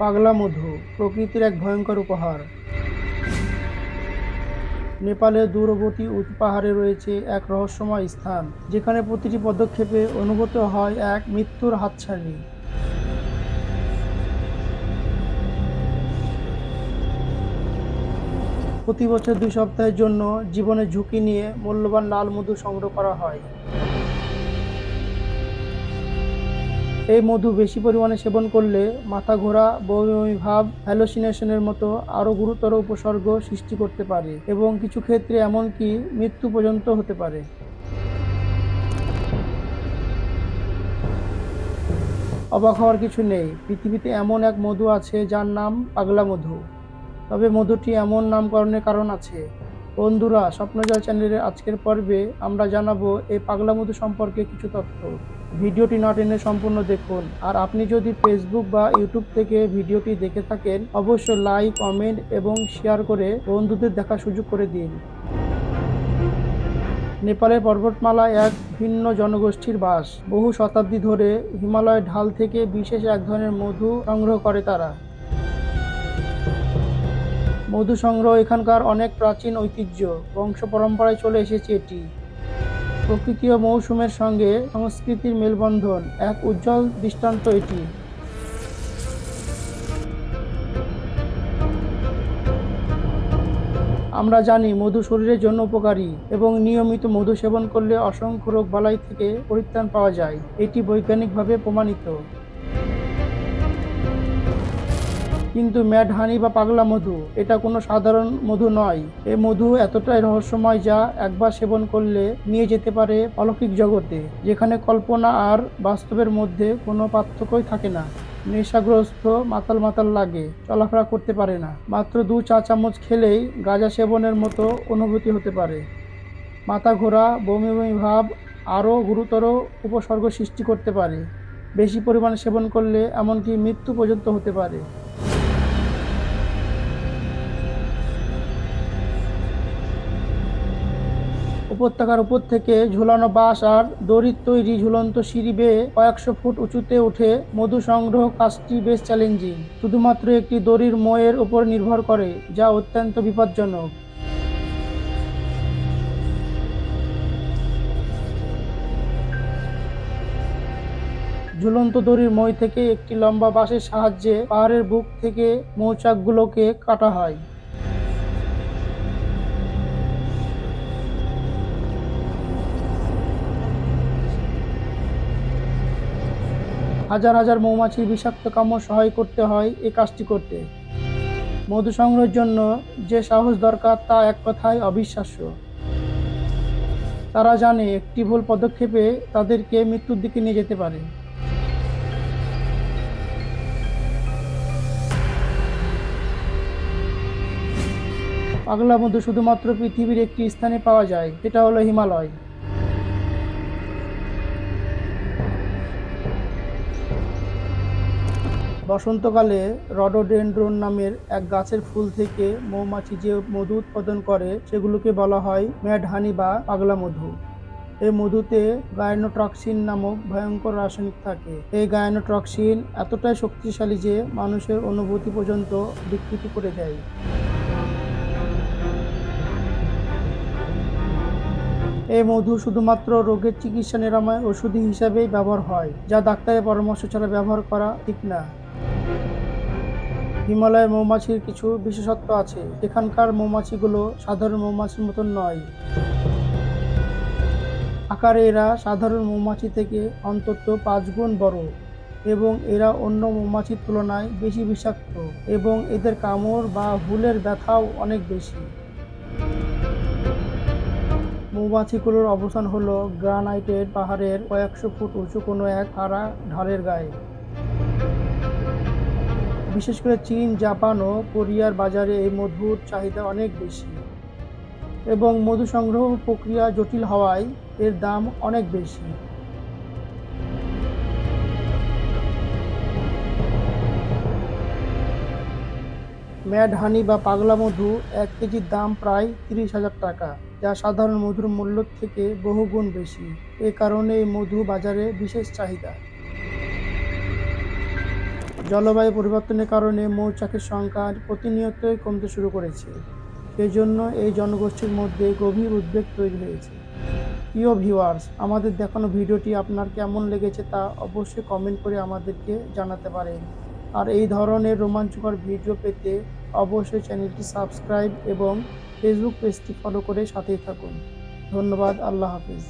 পাগলা মধু, প্রকৃতির এক ভয়ঙ্কর উপহার। নেপালের দূরবর্তী পাহাড়ে রয়েছে এক রহস্যময় স্থান, যেখানে প্রতিটি পদক্ষেপে অনুভূত হয় এক মৃত্যুর হাতছানি। প্রতি বছর দুই সপ্তাহের জন্য জীবনের ঝুঁকি নিয়ে মূল্যবান লাল মধু সংগ্রহ করা হয়। এই মধু বেশি পরিমাণে সেবন করলে মাথা ঘোরা, বমি ভাব হ্যালোসিনেশনের মতো আরও গুরুতর উপসর্গ সৃষ্টি করতে পারে এবং কিছু ক্ষেত্রে এমনকি মৃত্যু পর্যন্ত হতে পারে। অবাক হওয়ার কিছু নেই। পৃথিবীতে এমন এক মধু আছে যার নাম পাগলা মধু। তবে মধুটি এমন নামকরণের কারণ আছে। বন্ধুরা, স্বপ্নজয় চ্যানেলের আজকের পর্বে আমরা জানাব এই পাগলা মধু সম্পর্কে কিছু তথ্য। ভিডিওটি না টেনে সম্পূর্ণ দেখুন। আর আপনি যদি ফেসবুক বা ইউটিউব থেকে ভিডিওটি দেখে থাকেন, অবশ্যই লাইক কমেন্ট এবং শেয়ার করে বন্ধুদের দেখার সুযোগ করে দিন। নেপালের পর্বতমালায় এক ভিন্ন জনগোষ্ঠীর বাস। বহু শতাব্দী ধরে হিমালয়ের ঢাল থেকে বিশেষ এক ধরনের মধু সংগ্রহ করে তারা। মধু সংগ্রহ এখানকার অনেক প্রাচীন ঐতিহ্য। বংশ পরম্পরায় চলে এসেছে এটি। প্রকৃতি ও মৌসুমের সঙ্গে সংস্কৃতির মেলবন্ধন, এক উজ্জ্বল দৃষ্টান্ত এটি। আমরা জানি মধু শরীরের জন্য উপকারী এবং নিয়মিত মধু সেবন করলে অসংখ্য রোগ বালাই থেকে পরিত্রাণ পাওয়া যায়। এটি বৈজ্ঞানিকভাবে প্রমাণিত। কিন্তু ম্যাড হানি বা পাগলা মধু, এটা কোনো সাধারণ মধু নয়। এ মধু এতটাই রহস্যময় যা একবার সেবন করলে নিয়ে যেতে পারে অলৌকিক জগতে, যেখানে কল্পনা আর বাস্তবের মধ্যে কোনো পার্থক্যই থাকে না। নেশাগ্রস্ত মাতাল মাতাল লাগে, চলাফেরা করতে পারে না। মাত্র দু চা চামচ খেলেই গাঁজা সেবনের মতো অনুভূতি হতে পারে। মাথা ঘোরা, বমি বমি ভাব আরও গুরুতর উপসর্গ সৃষ্টি করতে পারে। বেশি পরিমাণে সেবন করলে এমনকি মৃত্যু পর্যন্ত হতে পারে। উপত্যকার উপর থেকে ঝুলানো বাঁশ আর দড়ির তৈরি ঝুলন্ত সিঁড়ি বেয়ে কয়েকশো ফুট উঁচুতে উঠে মধু সংগ্রহ কাজটি বেশ চ্যালেঞ্জিং। শুধুমাত্র একটি দড়ির ময়ের উপর নির্ভর করে, যা অত্যন্ত বিপজ্জনক। ঝুলন্ত দড়ির মই থেকে একটি লম্বা বাঁশের সাহায্যে পাহাড়ের বুক থেকে মৌচাকগুলোকে কাটা হয়। হাজার হাজার মৌমাছির বিষাক্ত কামড় সহায় করতে হয় এই কাজটি করতে। মধু সংগ্রহের জন্য যে সাহস দরকার তা এক কথায় অবিশ্বাস্য। তারা জানে একটি ভুল পদক্ষেপে তাদেরকে মৃত্যুর দিকে নিয়ে যেতে পারে। পাগলা মধু শুধুমাত্র পৃথিবীর একটি স্থানে পাওয়া যায় সেটা হলো হিমালয়। বসন্তকালে রডোডেন্ড্রন নামের এক গাছের ফুল থেকে মৌমাছি যে মধু উৎপাদন করে, সেগুলোকে বলা হয় ম্যাড হানি বা পাগলা মধু। এই মধুতে গায়নোট্রক্সিন নামক ভয়ঙ্কর রাসায়নিক থাকে। এই গায়নোট্রক্সিন এতটাই শক্তিশালী যে মানুষের অনুভূতি পর্যন্ত বিকৃতি করে দেয়। এই মধু শুধুমাত্র রোগের চিকিৎসা নিরাময় ওষুধ হিসাবেই ব্যবহার হয়, যা ডাক্তারের পরামর্শ ছাড়া ব্যবহার করা ঠিক না। হিমালয়ের মৌমাছির কিছু বিশেষত্ব আছে। এখানকার মৌমাছিগুলো সাধারণ মৌমাছির মতন নয়। আকারে এরা সাধারণ মৌমাছি থেকে অন্তত পাঁচ গুণ বড় এবং এরা অন্য মৌমাছির তুলনায় বেশি বিষাক্ত এবং এদের কামড় বা হুলের ব্যথাও অনেক বেশি। মৌমাছিগুলোর অবস্থান হলো গ্রানাইটের পাহাড়ের কয়েকশো ফুট উঁচু কোনো এক খাড়া ঢালের গায়ে। বিশেষ করে চীন, জাপান ও কোরিয়ার বাজারে এই মধুর চাহিদা অনেক বেশি। এবং মধু সংগ্রহ প্রক্রিয়া জটিল হওয়ায় এর দাম অনেক বেশি। ম্যাড হানি বা পাগলা মধু এক কেজির দাম প্রায় তিরিশ হাজার টাকা, যা সাধারণ মধুর মূল্য থেকে বহুগুণ বেশি। এ কারণে এই মধু বাজারে বিশেষ চাহিদা। জলবায়ু পরিবর্তনের কারণে মৌচাকের সংখ্যা প্রতিনিয়তই কমতে শুরু করেছে। সেজন্য এই জনগোষ্ঠীর মধ্যে গভীর উদ্বেগ তৈরি হয়েছে। প্রিয় ভিউয়ার্স, আমাদের দেখানো ভিডিওটি আপনার কেমন লেগেছে তা অবশ্যই কমেন্ট করে আমাদেরকে জানাতে পারেন। আর এই ধরনের রোমাঞ্চকর ভিডিও পেতে অবশ্যই চ্যানেলটি সাবস্ক্রাইব এবং ফেসবুক পেজটি ফলো করে সাথেই থাকুন। ধন্যবাদ, আল্লাহ হাফিজ।